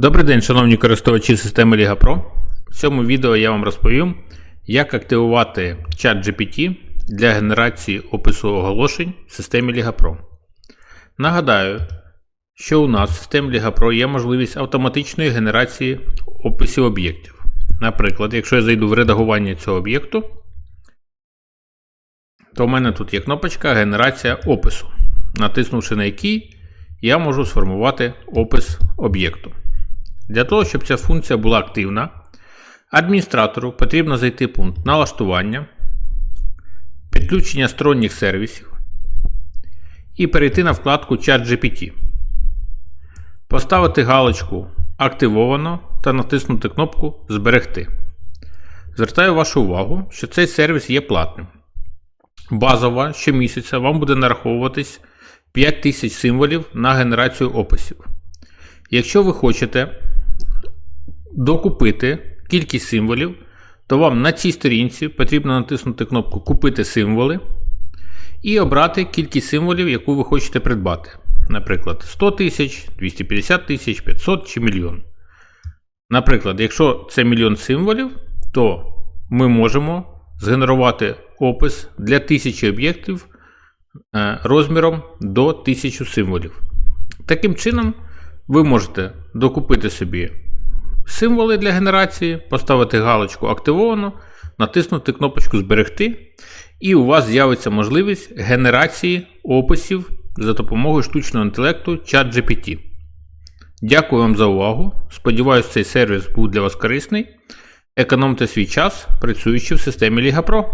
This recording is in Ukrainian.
Добрий день, шановні користувачі системи Liga Pro. В цьому відео я вам розповім, як активувати чат GPT для генерації опису оголошень в системі Liga Pro. Нагадаю, що у нас в системі Liga Pro є можливість автоматичної генерації описів об'єктів. Наприклад, якщо я зайду в редагування цього об'єкту, то в мене тут є кнопочка Генерація опису, натиснувши на який я можу сформувати опис об'єкту. Для того, щоб ця функція була активна, адміністратору потрібно зайти в пункт налаштування, підключення сторонніх сервісів і перейти на вкладку ChatGPT. Поставити галочку Активовано та натиснути кнопку Зберегти. Звертаю вашу увагу, що цей сервіс є платним. Базово щомісяця вам буде нараховуватись 5000 символів на генерацію описів. Якщо ви хочете докупити кількість символів, то вам на цій сторінці потрібно натиснути кнопку Купити символи і обрати кількість символів, яку ви хочете придбати. Наприклад, 100 тисяч, 250 тисяч, 500 чи мільйон. Наприклад, якщо це мільйон символів, то ми можемо згенерувати опис для 1000 об'єктів е, розміром до 1000 символів. Таким чином, ви можете докупити собі символи для генерації, поставити галочку Активовано, натиснути кнопочку Зберегти, і у вас з'явиться можливість генерації описів за допомогою штучного інтелекту ChatGPT. Дякую вам за увагу. Сподіваюсь, цей сервіс був для вас корисний. Економте свій час, працюючи в системі Liga Pro.